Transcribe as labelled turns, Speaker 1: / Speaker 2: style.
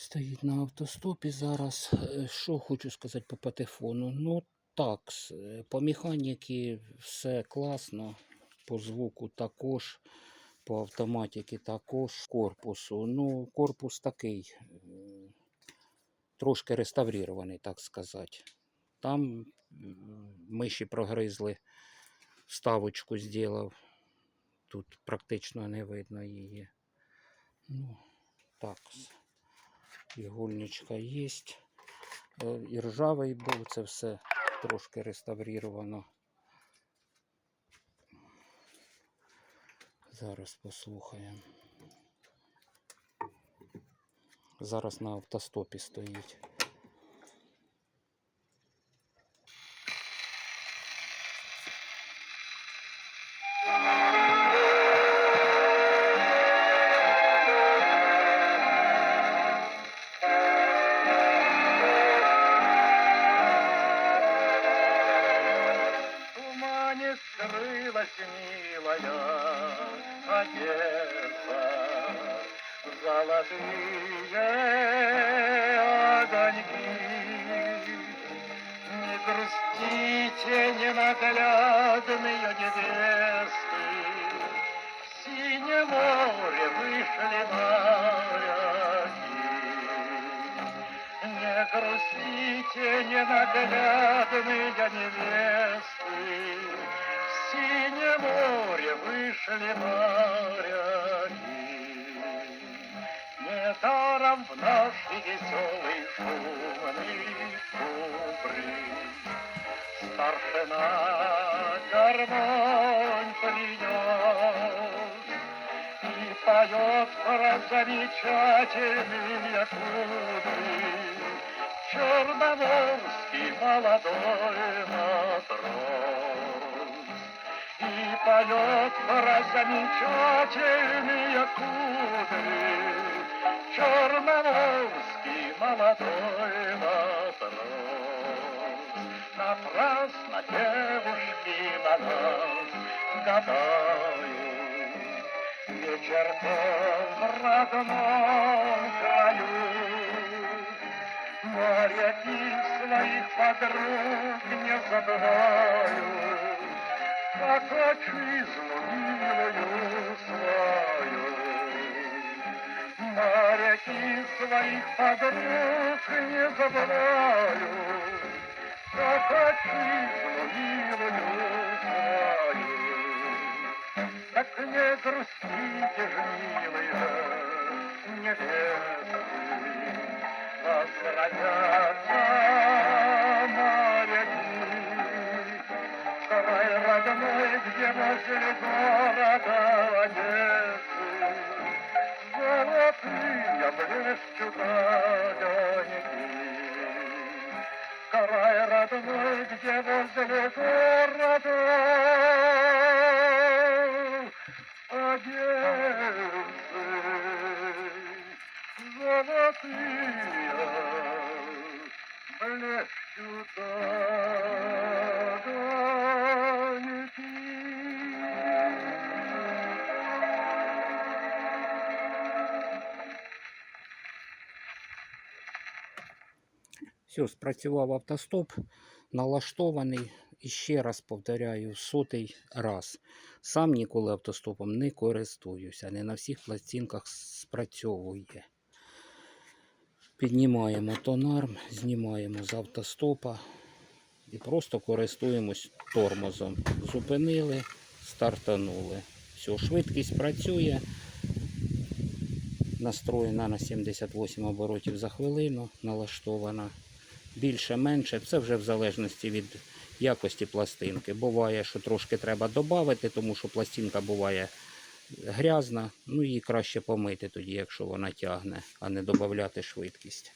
Speaker 1: Стоїть на автостопі зараз. Е, Що хочу сказати по патефону? Ну так, е, по механіки все класно, по звуку також, по автоматиці також, корпусу. Ну, корпус такий, е, трошки реставрирований, так сказати. Там миші прогризли, вставочку зробив. Тут практично не видно її. Ну, так. Ігольничка є. І ржавий був, це все трошки реставрировано. Зараз послухаємо. Зараз на автостопі стоїть.
Speaker 2: скрылась милая Одесса, Золотые огоньки. Не грустите, ненаглядные невесты, В синее море вышли моряки. Не грустите, ненаглядные Недаром в наш веселый шумный кубрик Старшина гармонь принес И поет про замечательные кудри Черноморский молодой матрос И поет про замечательные кудри Черноморский молодой матрос Напрасно девушки на нас гадают. Вечерком в родном краю. Моряки своих подруг не забывают. Как отчизну милую свою своих подруг не забывают Как милую свою. Так не грустите ж, милые невесты Возвратятся моряки в Край родной, где возле города Край родной, где возле Одессы Золотые блещут огоньки
Speaker 1: Все, спрацював автостоп, налаштований. І ще раз повторяю, сотий раз. Сам ніколи автостопом не користуюся, не на всіх пластинках спрацьовує. Піднімаємо тонарм, знімаємо з автостопа і просто користуємось тормозом. Зупинили, стартанули. Все, швидкість працює. Настроєна на 78 оборотів за хвилину, налаштована більше-менше. Це вже в залежності від якості пластинки. Буває, що трошки треба додати, тому що пластинка буває грязна. Ну її краще помити тоді, якщо вона тягне, а не додати швидкість.